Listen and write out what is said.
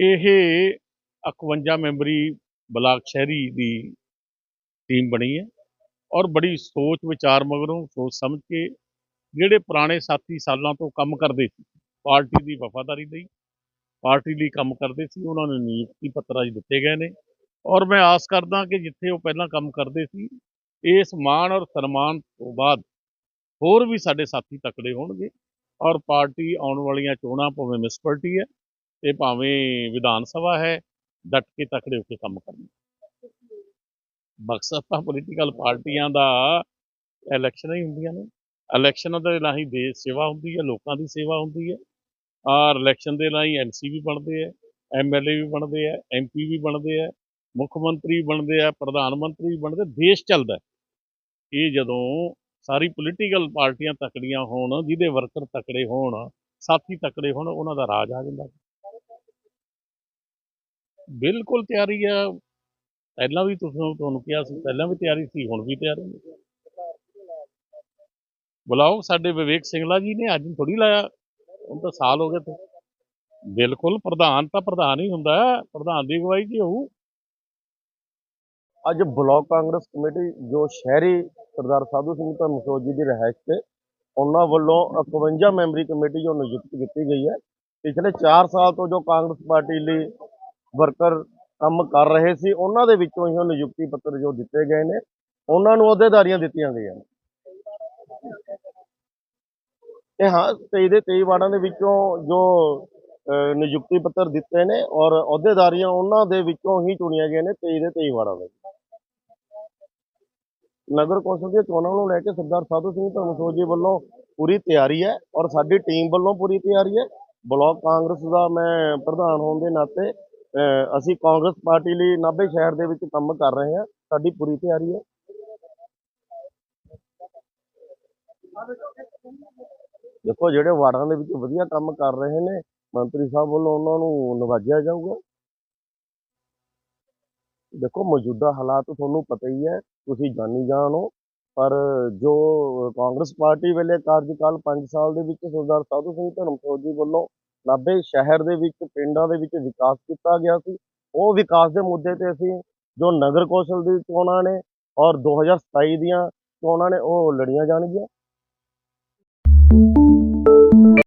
ਇਹ 51 memory block ਸ਼ਹਿਰੀ ਦੀ team ਬਣੀ ਹੈ ਔਰ ਬੜੀ ਸੋਚ ਵਿਚਾਰ ਮਗਰੋਂ ਸੋਚ ਸਮਝ ਕੇ ਜਿਹੜੇ ਪੁਰਾਣੇ ਸਾਥੀ ਸਾਲਾਂ ਤੋਂ ਕੰਮ ਕਰਦੇ ਸੀ, ਪਾਰਟੀ ਦੀ ਵਫਾਦਾਰੀ ਲਈ ਪਾਰਟੀ ਲਈ ਕੰਮ ਕਰਦੇ ਸੀ, ਉਹਨਾਂ ਨੂੰ ਨਿਯੁਕਤੀ ਪੱਤਰ ਅੱਜ ਦਿੱਤੇ ਗਏ ਨੇ ਔਰ ਮੈਂ ਆਸ ਕਰਦਾ ਕਿ ਜਿੱਥੇ ਉਹ ਪਹਿਲਾਂ ਕੰਮ ਕਰਦੇ ਸੀ, ਇਸ ਮਾਣ ਔਰ ਸਨਮਾਨ ਤੋਂ ਬਾਅਦ ਹੋਰ ਵੀ ਸਾਡੇ ਸਾਥੀ ਤਕੜੇ ਹੋਣਗੇ ਔਰ ਪਾਰਟੀ ਆਉਣ ਵਾਲੀਆਂ ਚੋਣਾਂ ਭਾਵੇਂ ਮਿਊਨਿਸਪੈਲਿਟੀ ਹੈ ਤੇ ਭਾਵੇਂ ਵਿਧਾਨ ਸਭਾ ਹੈ, ਡਟ ਕੇ ਤਕੜੇ ਹੋ ਕੇ ਕੰਮ ਕਰਨਾ। ਮਕਸਦ ਤਾਂ ਪੋਲੀਟੀਕਲ ਪਾਰਟੀਆਂ ਦਾ ਇਲੈਕਸ਼ਨਾਂ ਹੀ ਹੁੰਦੀਆਂ ਨੇ। ਇਲੈਕਸ਼ਨਾਂ ਦੇ ਰਾਹੀਂ ਦੇਸ਼ ਸੇਵਾ ਹੁੰਦੀ ਹੈ, ਲੋਕਾਂ ਦੀ ਸੇਵਾ ਹੁੰਦੀ ਹੈ। ਔਰ ਇਲੈਕਸ਼ਨ ਦੇ ਰਾਹੀਂ ਐਮਸੀ ਵੀ ਬਣਦੇ ਆ ਐਮਐਲਏ ਵੀ ਬਣਦੇ ਆ ਐਮਪੀ ਵੀ ਬਣਦੇ ਆ ਮੁੱਖ ਮੰਤਰੀ ਵੀ ਬਣਦੇ ਆ ਪ੍ਰਧਾਨ ਮੰਤਰੀ ਵੀ ਬਣਦੇ, ਦੇਸ਼ ਚੱਲਦਾ ਇਹ ਜਦੋਂ ਸਾਰੀ ਪੋਲੀਟੀਕਲ ਪਾਰਟੀਆਂ ਤਕੜੀਆਂ ਹੋਣ, ਜਿਹਦੇ ਵਰਕਰ ਤਕੜੇ ਹੋਣ, ਸਾਥੀ ਤਕੜੇ ਹੋਣ, ਉਹਨਾਂ ਦਾ ਰਾਜ ਆ ਜਾਂਦਾ। ਬਿਲਕੁਲ ਤਿਆਰੀ ਆ। ਪਹਿਲਾਂ ਵੀ ਤੁਸੀਂ ਤੁਹਾਨੂੰ ਕਿਹਾ ਸੀ ਪਹਿਲਾਂ ਵੀ ਤਿਆਰੀ ਸੀ ਹੁਣ ਵੀ ਤਿਆਰੀ ਬੁਲਾਓ ਸਾਡੇ ਵਿਵੇਕ ਸਿੰਘਲਾ ਜੀ ਨੇ ਅੱਜ ਥੋੜੀ ਲਾਇਆ। ਹੁਣ ਤਾਂ ਸਾਲ ਹੋ ਗਏ ਤੇ। ਬਿਲਕੁਲ ਪ੍ਰਧਾਨ ਤਾਂ ਪ੍ਰਧਾਨ ਹੀ ਹੁੰਦਾ ਹੈ, ਪ੍ਰਧਾਨ ਦੀ ਅਗਵਾਈ 'ਚ ਹੋਊ? ਅੱਜ ਬਲਾਕ ਕਾਂਗਰਸ ਕਮੇਟੀ ਜੋ ਸ਼ਹਿਰੀ ਸਰਦਾਰ ਸਾਧੂ ਸਿੰਘ ਧਰਮਸੋਤ ਜੀ ਦੀ ਰਿਹਾਇਸ਼ ਤੇ ਉਹਨਾਂ ਵੱਲੋਂ 51 ਮੈਂਬਰੀ ਕਮੇਟੀ ਜੋ ਨਿਯੁਕਤ ਕੀਤੀ ਗਈ ਹੈ ਪਿਛਲੇ 4 ਸਾਲ ਤੋਂ ਜੋ ਕਾਂਗਰਸ ਪਾਰਟੀ ਲਈ ਵਰਕਰ ਕੰਮ ਕਰ ਰਹੇ ਸੀ, ਉਹਨਾਂ ਦੇ ਵਿੱਚੋਂ ਹੀ ਉਹ ਨਿਯੁਕਤੀ ਪੱਤਰ ਜੋ ਦਿੱਤੇ ਗਏ ਨੇ, ਉਹਨਾਂ ਨੂੰ ਅਹੁਦੇਦਾਰੀਆਂ ਦਿੱਤੀਆਂ ਗਈਆਂ ਨੇ। ਤੇ ਹਾਂ 23 ਦੇ 23 ਵਾਰਡਾਂ ਦੇ ਵਿੱਚੋਂ ਜੋ ਨਿਯੁਕਤੀ ਪੱਤਰ ਦਿੱਤੇ ਨੇ ਔਰ ਅਹੁਦੇਦਾਰੀਆਂ ਉਹਨਾਂ ਦੇ ਵਿੱਚੋਂ ਹੀ ਚੁਣੀਆਂ ਗਈਆਂ ਨੇ 23 ਦੇ 23 ਵਾਰਡਾਂ ਦੇ ਨਗਰ ਕੌਂਸਲ ਦੀਆਂ ਚੋਣਾਂ ਨੂੰ ਲੈ ਕੇ ਸਰਦਾਰ ਸਾਧੂ ਸਿੰਘ ਧਰਮਸੋਤ ਜੀ ਵੱਲੋਂ ਪੂਰੀ ਤਿਆਰੀ ਹੈ ਔਰ ਸਾਡੀ ਟੀਮ ਵੱਲੋਂ ਪੂਰੀ ਤਿਆਰੀ ਹੈ। ਬਲਾਕ ਕਾਂਗਰਸ ਦਾ ਮੈਂ ਪ੍ਰਧਾਨ ਹੋਣ ਦੇ ਨਾਤੇ ਅਸੀਂ ਕਾਂਗਰਸ ਪਾਰਟੀ ਲਈ ਨਾਭੇ ਸ਼ਹਿਰ ਦੇ ਵਿੱਚ ਕੰਮ ਕਰ ਰਹੇ ਹਾਂ। ਸਾਡੀ ਪੂਰੀ ਤਿਆਰੀ ਹੈ। ਦੇਖੋ, ਜਿਹੜੇ ਵਾਰਡਾਂ ਦੇ ਵਿੱਚ ਵਧੀਆ ਕੰਮ ਕਰ ਰਹੇ ਨੇ, ਮੰਤਰੀ ਸਾਹਿਬ ਵੱਲੋਂ ਉਹਨਾਂ ਨੂੰ ਨਵਾਜਿਆ ਜਾਊਗਾ। ਦੇਖੋ, ਮੌਜੂਦਾ ਹਾਲਾਤ ਤੁਹਾਨੂੰ ਪਤਾ ਹੀ ਹੈ, ਤੁਸੀਂ ਜਾਣੀ ਜਾਣੋ ਪਰ ਜੋ ਕਾਂਗਰਸ ਪਾਰਟੀ ਵੇਲੇ ਕਾਰਜਕਾਲ 5 ਸਾਲ ਦੇ ਵਿੱਚ ਸਰਦਾਰ ਸਾਧੂ ਸਿੰਘ ਧਰਮਸੋਤ ਜੀ ਵੱਲੋਂ ਨਾਭੇ ਸ਼ਹਿਰ ਦੇ ਵਿੱਚ, ਪਿੰਡਾਂ ਦੇ ਵਿੱਚ ਵਿਕਾਸ ਕੀਤਾ ਗਿਆ ਸੀ। ਉਹ ਵਿਕਾਸ ਦੇ ਮੁੱਦੇ ਤੇ ਅਸੀਂ ਜੋ ਨਗਰ ਕੌਂਸਲ ਦੀ ਚੋਣਾਂ ਨੇ ਔਰ 2027 ਦੀਆਂ ਚੋਣਾਂ ਨੇ, ਉਹ ਲੜੀਆਂ ਜਾਣਗੀਆਂ।